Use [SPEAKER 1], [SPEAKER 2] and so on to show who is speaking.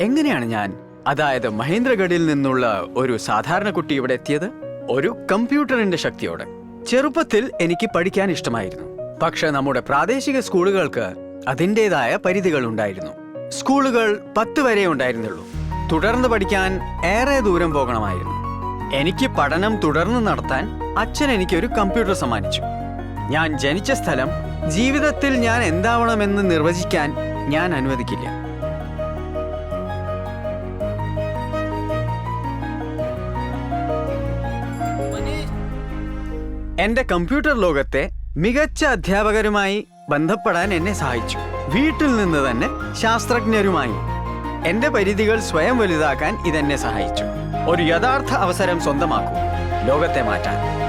[SPEAKER 1] എങ്ങനെയാണ് ഞാൻ അതായത് മഹേന്ദ്രഗഡിൽ നിന്നുള്ള ഒരു സാധാരണ കുട്ടി ഇവിടെ എത്തിയത്? ഒരു കമ്പ്യൂട്ടറിന്റെ ശക്തിയോടെ. ചെറുപ്പത്തിൽ എനിക്ക് പഠിക്കാൻ ഇഷ്ടമായിരുന്നു. പക്ഷെ നമ്മുടെ പ്രാദേശിക സ്കൂളുകൾക്ക് അതിന്റെതായ പരിധികൾ ഉണ്ടായിരുന്നു. സ്കൂളുകൾ പത്ത് വരെ ഉണ്ടായിരുന്നുള്ളൂ. തുടർന്ന് പഠിക്കാൻ ഏറെ ദൂരം പോകണമായിരുന്നു. എനിക്ക് പഠനം തുടർന്ന് നടത്താൻ അച്ഛൻ എനിക്കൊരു കമ്പ്യൂട്ടർ സമ്മാനിച്ചു. ഞാൻ ജനിച്ച സ്ഥലം ജീവിതത്തിൽ ഞാൻ എന്താവണമെന്ന് നിർവചിക്കാൻ ഞാൻ അനുവദിക്കില്ല. എന്റെ കമ്പ്യൂട്ടർ ലോകത്തെ മികച്ച അധ്യാപകരുമായി ബന്ധപ്പെടാൻ എന്നെ സഹായിച്ചു. വീട്ടിൽ നിന്ന് തന്നെ ശാസ്ത്രജ്ഞരുമായി എന്റെ പരിധികൾ സ്വയം വലുതാക്കാൻ ഇതെന്നെ സഹായിച്ചു. ഒരു യഥാർത്ഥ അവസരം സ്വന്തമാക്കൂ. ലോകത്തെ മാറ്റാൻ.